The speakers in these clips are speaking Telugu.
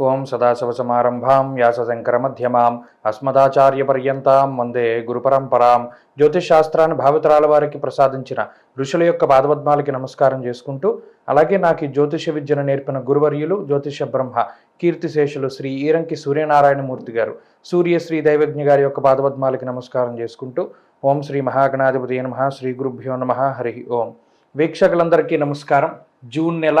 ఓం సదాశివసమారంభాం వ్యాసశంకరమధ్యమాం అస్మదాచార్యపర్యంతాం వందే గురుపరంపరాం. జ్యోతిష్ శాస్త్రాన్ని భావితరాల వారికి ప్రసాదించిన ఋషుల యొక్క పాదపద్మాలకి నమస్కారం చేసుకుంటూ అలాగే నాకు ఈ జ్యోతిష విద్యను నేర్పిన గురువర్యులు జ్యోతిష బ్రహ్మ కీర్తిశేషులు శ్రీ ఈరంకి సూర్యనారాయణమూర్తి గారు సూర్య శ్రీ దైవజ్ఞ గారి యొక్క పాదపద్మాలకి నమస్కారం చేసుకుంటూ ఓం శ్రీ మహాగణాధిపతి నమ శ్రీ గురుభ్యో నమ హరి ఓం. వీక్షకులందరికీ నమస్కారం. జూన్ నెల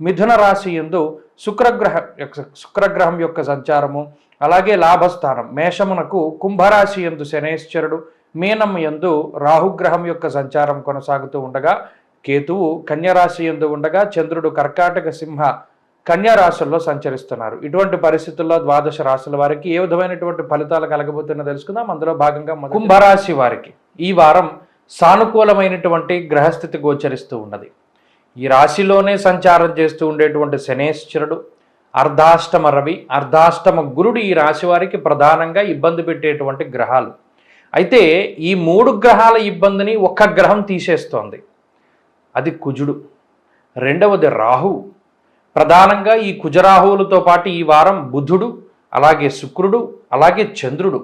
మిథున రాశి యందు శుక్రగ్రహ శుక్రగ్రహం యొక్క సంచారము అలాగే లాభస్థానం. మేషమునకు కుంభరాశి యందు శనేశ్వరుడు మీనం యందు రాహుగ్రహం యొక్క సంచారం కొనసాగుతూ ఉండగా కేతువు కన్యరాశి యందు ఉండగా చంద్రుడు కర్కాటక సింహ కన్యా రాశుల్లో సంచరిస్తున్నారు. ఇటువంటి పరిస్థితుల్లో ద్వాదశ రాశుల వారికి ఏ విధమైనటువంటి ఫలితాలు కలగబోతున్నా తెలుసుకుందాం. అందులో భాగంగా కుంభరాశి వారికి ఈ వారం సానుకూలమైనటువంటి గ్రహస్థితి గోచరిస్తూ ఉన్నది. ఈ రాశిలోనే సంచారం చేస్తూ ఉండేటువంటి శనేశ్వరుడు అర్ధాష్టమ రవి అర్ధాష్టమ గురుడు ఈ రాశి వారికి ప్రధానంగా ఇబ్బంది పెట్టేటువంటి గ్రహాలు. అయితే ఈ మూడు గ్రహాల ఇబ్బందిని ఒక్క గ్రహం తీసేస్తోంది. అది కుజుడు. రెండవది రాహు. ప్రధానంగా ఈ కుజరాహువులతో పాటు ఈ వారం బుధుడు అలాగే శుక్రుడు అలాగే చంద్రుడు.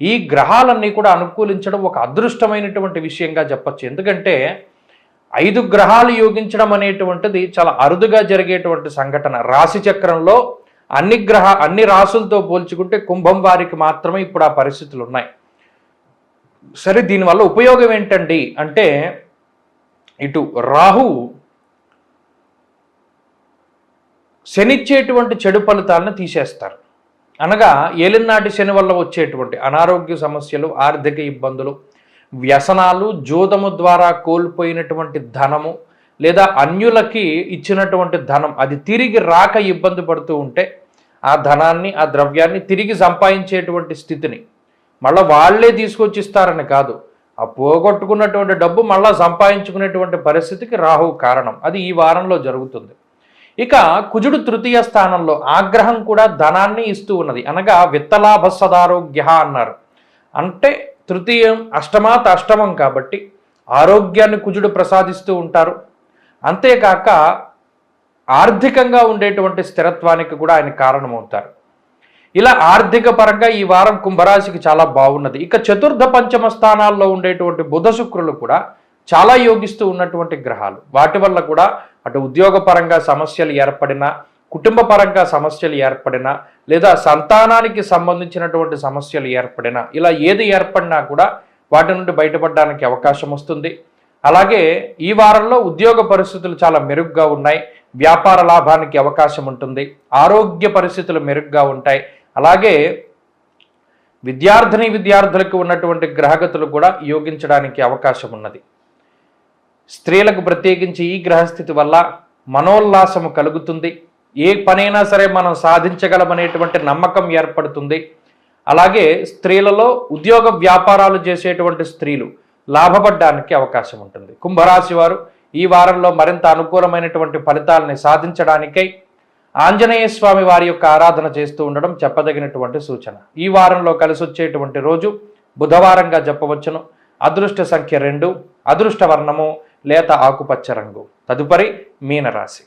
ఈ గ్రహాలన్నీ కూడా అనుకూలించడం ఒక అదృష్టమైనటువంటి విషయంగా చెప్పచ్చు. ఎందుకంటే ఐదు గ్రహాలు యోగించడం అనేటువంటిది చాలా అరుదుగా జరిగేటువంటి సంఘటన. రాశి చక్రంలో అన్ని గ్రహ అన్ని రాసులతో పోల్చుకుంటే కుంభం వారికి మాత్రమే ఇప్పుడు ఆ పరిస్థితులు ఉన్నాయి. సరే దీనివల్ల ఉపయోగం ఏంటండి అంటే ఇటు రాహు శనిచ్చేటువంటి చెడు ఫలితాలను తీసేస్తారు. అనగా ఏలినాటి శని వల్ల వచ్చేటువంటి అనారోగ్య సమస్యలు ఆర్థిక ఇబ్బందులు వ్యసనాలు జోదము ద్వారా కోల్పోయినటువంటి ధనము లేదా అన్యులకి ఇచ్చినటువంటి ధనం అది తిరిగి రాక ఇబ్బంది పడుతూ ఉంటే ఆ ధనాన్ని ఆ ద్రవ్యాన్ని తిరిగి సంపాదించేటువంటి స్థితిని మళ్ళీ వాళ్ళే తీసుకొచ్చి ఇస్తారని కాదు. ఆ పోగొట్టుకున్నటువంటి డబ్బు మళ్ళా సంపాదించుకునేటువంటి పరిస్థితికి రాహు కారణం. అది ఈ వారంలో జరుగుతుంది. ఇక కుజుడు తృతీయ స్థానంలో ఆగ్రహం కూడా ధనాన్ని ఇస్తూ ఉన్నది. అనగా విత్తలాభ సదారోగ్య అన్నారు. అంటే తృతీయం అష్టమాత అష్టమం కాబట్టి ఆరోగ్యాన్ని కుజుడు ప్రసాదిస్తూ ఉంటారు. అంతేకాక ఆర్థికంగా ఉండేటువంటి స్థిరత్వానికి కూడా ఆయన కారణమవుతారు. ఇలా ఆర్థిక పరంగా ఈ వారం కుంభరాశికి చాలా బాగున్నది. ఇక చతుర్థ పంచమ స్థానాల్లో ఉండేటువంటి బుధ శుక్రులు కూడా చాలా యోగిస్తూ ఉన్నటువంటి గ్రహాలు. వాటి వల్ల కూడా అటు ఉద్యోగపరంగా సమస్యలు ఏర్పడినా కుటుంబ పరంగా సమస్యలు ఏర్పడినా లేదా సంతానానికి సంబంధించినటువంటి సమస్యలు ఏర్పడినా ఇలా ఏది ఏర్పడినా కూడా వాటి నుండి బయటపడడానికి అవకాశం వస్తుంది. అలాగే ఈ వారంలో ఉద్యోగ పరిస్థితులు చాలా మెరుగ్గా ఉన్నాయి. వ్యాపార లాభానికి అవకాశం ఉంటుంది. ఆరోగ్య పరిస్థితులు మెరుగ్గా ఉంటాయి. అలాగే విద్యార్థిని విద్యార్థులకు ఉన్నటువంటి గ్రహగతులు కూడా యోగించడానికి అవకాశం ఉన్నది. స్త్రీలకు ప్రత్యేకించి ఈ గ్రహస్థితి వల్ల మనోల్లాసము కలుగుతుంది. ఏ పనైనా సరే మనం సాధించగలమనేటువంటి నమ్మకం ఏర్పడుతుంది. అలాగే స్త్రీలలో ఉద్యోగ వ్యాపారాలు చేసేటువంటి స్త్రీలు లాభపడడానికి అవకాశం ఉంటుంది. కుంభరాశి వారు ఈ వారంలో మరింత అనుకూలమైనటువంటి ఫలితాలని సాధించడానికై ఆంజనేయ స్వామి వారి యొక్క ఆరాధన చేస్తూ ఉండడం చెప్పదగినటువంటి సూచన. ఈ వారంలో కలిసి వచ్చేటువంటి రోజు బుధవారంగా చెప్పవచ్చును అదృష్ట సంఖ్య రెండు అదృష్ట వర్ణము లేత ఆకుపచ్చ రంగు. తదుపరి మీనరాశి.